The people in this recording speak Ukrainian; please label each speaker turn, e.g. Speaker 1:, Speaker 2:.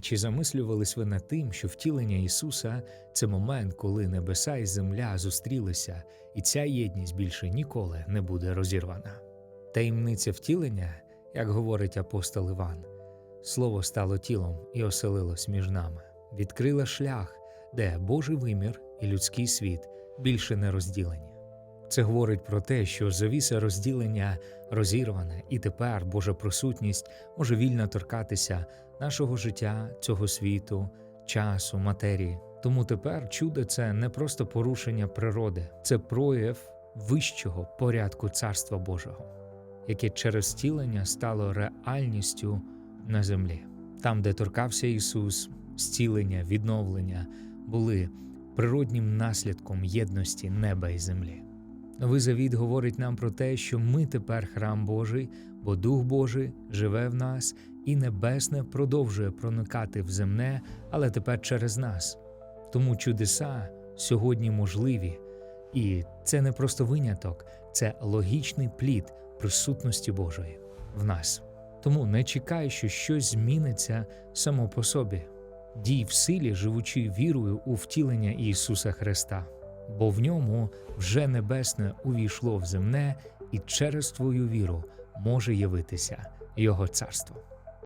Speaker 1: Чи замислювались ви над тим, що втілення Ісуса це момент, коли небеса і земля зустрілися, і ця єдність більше ніколи не буде розірвана? Таємниця втілення, як говорить апостол Іван, слово стало тілом і оселилось між нами, відкрила шлях, де Божий вимір і людський світ більше не розділені. Це говорить про те, що завіса розділення розірвана, і тепер Божа присутність може вільно торкатися нашого життя, цього світу, часу, матерії. Тому тепер чудо це не просто порушення природи, це прояв вищого порядку Царства Божого, яке через втілення стало реальністю на землі. Там, де торкався Ісус, зцілення, відновлення були природнім наслідком єдності неба і землі. Новий завіт говорить нам про те, що ми тепер храм Божий, бо Дух Божий живе в нас, і небесне продовжує проникати в земне, але тепер через нас. Тому чудеса сьогодні можливі, і це не просто виняток, це логічний плід присутності Божої в нас. Тому не чекай, що щось зміниться само по собі. Дій в силі, живучи вірою у втілення Ісуса Христа, бо в ньому вже небесне увійшло в земне, і через твою віру може явитися Його царство.